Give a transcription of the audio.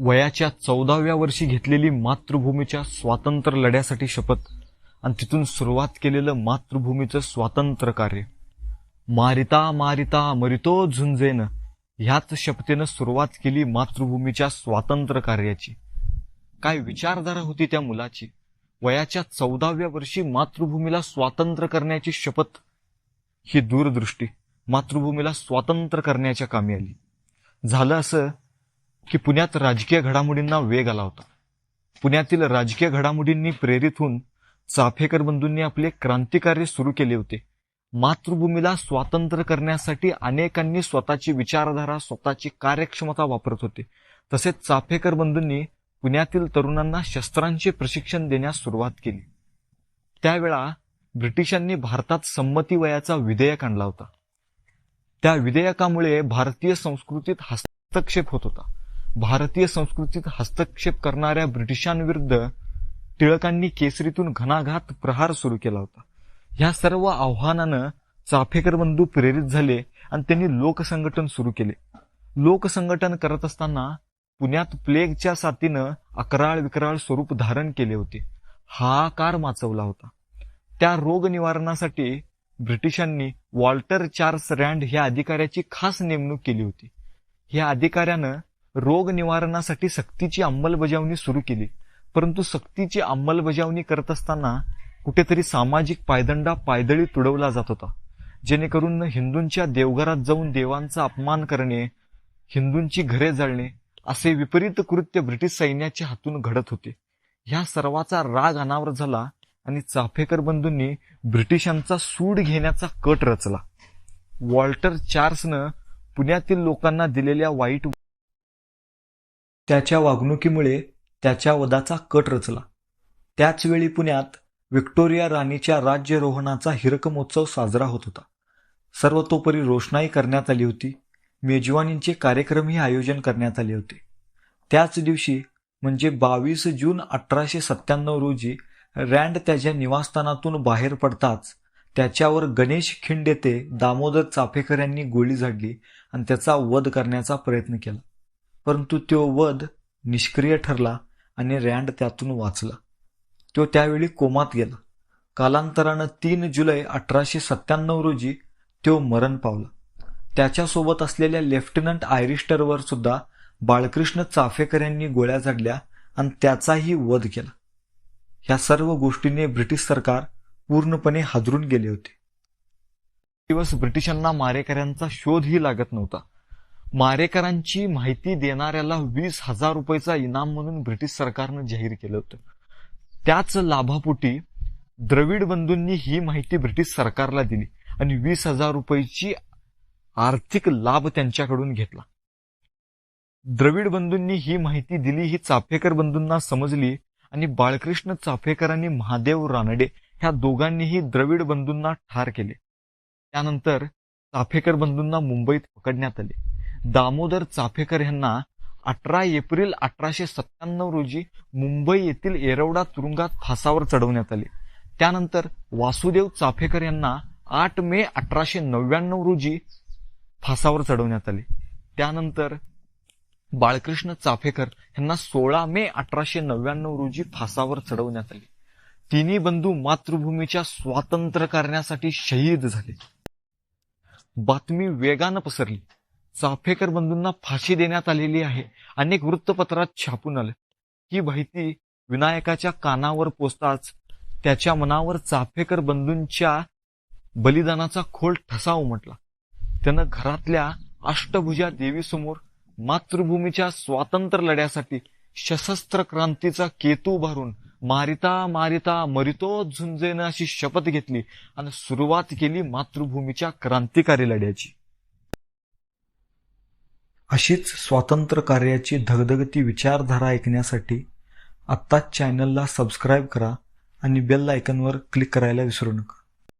वयाच्या चौदाव्या वर्षी घेतलेली मातृभूमीच्या स्वातंत्र्य लढ्यासाठी शपथ आणि तिथून सुरुवात केलेलं मातृभूमीचं स्वातंत्र्य कार्य. मारिता मारिता मरितो झुंजेन ह्याच शपथेनं सुरुवात केली मातृभूमीच्या स्वातंत्र्य कार्याची. काय विचारधारा होती त्या मुलाची? वयाच्या चौदाव्या वर्षी मातृभूमीला स्वातंत्र्य करण्याची शपथ? ही दूरदृष्टी मातृभूमीला स्वातंत्र्य करण्याच्या कामी आली. झालं असं की पुण्यात राजकीय घडामोडींना वेग आला होता. पुण्यातील राजकीय घडामोडींनी प्रेरित होऊन चाफेकर बंधूंनी आपले क्रांतिकार्य सुरू केले होते. मातृभूमीला स्वातंत्र्य करण्यासाठी अनेकांनी स्वतःची विचारधारा स्वतःची कार्यक्षमता वापरत होते. तसेच चाफेकर बंधूंनी पुण्यातील तरुणांना शस्त्रांचे प्रशिक्षण देण्यास सुरुवात केली. त्यावेळा ब्रिटिशांनी भारतात संमती वयाचा विधेयक आणला होता. त्या विधेयकामुळे भारतीय संस्कृतीत हस्तक्षेप होत होता. भारतीय संस्कृतीत हस्तक्षेप करणाऱ्या ब्रिटिशांविरुद्ध टिळकांनी केसरीतून घणाघात प्रहार सुरू केला होता. ह्या सर्व आव्हानानं चाफेकर बंधू प्रेरित झाले आणि त्यांनी लोकसंघटन सुरू केले. लोकसंघटन करत असताना पुण्यात प्लेगच्या साथीनं अकराळ विकराळ स्वरूप धारण केले होते. हाकार माचवला होता. त्या रोग निवारणासाठी ब्रिटिशांनी वॉल्टर चार्ल्स रँड ह्या अधिकाऱ्याची खास नेमणूक केली होती. ह्या अधिकाऱ्यानं रोग निवारणासाठी सक्तीची अंमलबजावणी सुरू केली. परंतु सक्तीची अंमलबजावणी करत असताना कुठेतरी सामाजिक पायदंडा पायदळी तुडवला जात होता. जेणेकरून हिंदूंच्या देवघरात जाऊन देवांचा अपमान करणे हिंदूंची घरे जाळणे असे विपरीत कृत्य ब्रिटिश सैन्याच्या हातून घडत होते. ह्या सर्वाचा राग अनावर झाला आणि चाफेकर बंधूंनी ब्रिटिशांचा सूड घेण्याचा कट रचला. वॉल्टर चार्ल्सनं पुण्यातील लोकांना दिलेल्या वाईट त्याच्या वागणुकीमुळे त्याच्या वदाचा कट रचला. त्याचवेळी पुण्यात व्हिक्टोरिया राणीच्या राज्यरोहणाचा हिरकमोत्सव साजरा होत होता. सर्वतोपरी रोषणाई करण्यात आली होती. मेजवानींचे कार्यक्रमही आयोजन करण्यात आले होते. त्याच दिवशी म्हणजे बावीस जून अठराशे सत्त्याण्णव रोजी रँड त्याच्या निवासस्थानातून बाहेर पडताच त्याच्यावर गणेश खिंड येथे दामोदर चाफेकर यांनी गोळी झाडली आणि त्याचा वध करण्याचा प्रयत्न केला. परंतु तो वध निष्क्रिय ठरला आणि रँड त्यातून वाचला. तो त्यावेळी कोमात गेला. कालांतरानं तीन जुलै अठराशे सत्त्याण्णव रोजी तो मरण पावला. त्याच्यासोबत असलेल्या लेफ्टनंट आयरिस्टरवर सुद्धा बाळकृष्ण चाफेकर यांनी गोळ्या झाडल्या आणि त्याचाही वध केला. ह्या सर्व गोष्टीने ब्रिटिश सरकार पूर्णपणे हादरून गेले होते. दिवस ब्रिटिशांना मारेकऱ्यांचा शोधही लागत नव्हता. मारेकरांची माहिती देणाऱ्याला वीस हजार रुपयेचा इनाम म्हणून ब्रिटिश सरकारनं जाहीर केलं होतं. त्याच लाभापोटी द्रविड बंधूंनी ही माहिती ब्रिटिश सरकारला दिली आणि वीस हजार रुपयेची आर्थिक लाभ त्यांच्याकडून घेतला. द्रविड बंधूंनी ही माहिती दिली ही चाफेकर बंधूंना समजली आणि बाळकृष्ण चाफेकर आणि महादेव रानडे ह्या दोघांनीही द्रविड बंधूंना ठार केले. त्यानंतर चाफेकर बंधूंना मुंबईत पकडण्यात आले. दामोदर चाफेकर यांना अठरा एप्रिल अठराशे सत्त्याण्णव रोजी मुंबई येथील येरवडा तुरुंगात फासावर चढवण्यात आले. त्यानंतर वासुदेव चाफेकर यांना आठ मे अठराशे नव्याण्णव रोजी फासावर चढवण्यात आले. त्यानंतर बाळकृष्ण चाफेकर यांना सोळा मे अठराशे नव्याण्णव रोजी फासावर चढवण्यात आले. तिन्ही बंधू मातृभूमीच्या स्वातंत्र्य करण्यासाठी शहीद झाले. बातमी वेगानं पसरली. चाफेकर बंधूंना फाशी देण्यात आलेली आहे. अनेक वृत्तपत्रात छापून आलं. ही माहिती विनायकाच्या कानावर पोचताच त्याच्या मनावर चाफेकर बंधूंच्या बलिदानाचा खोल ठसा उमटला त्यानं घरातल्या अष्टभुजा देवीसमोर मातृभूमीच्या स्वातंत्र्य लढ्यासाठी सशस्त्र क्रांतीचा केतू उभारून मारिता मारिता मरितो झुंजेनं अशी शपथ घेतली आणि सुरुवात केली मातृभूमीच्या क्रांतिकारी लढ्याची. अशीच स्वातंत्र्य कार्याची धगधगती विचारधारा ऐकण्यासाठी आत्ताच चॅनलला सबस्क्राईब करा आणि बेल आयकनवर क्लिक करायला विसरू नका.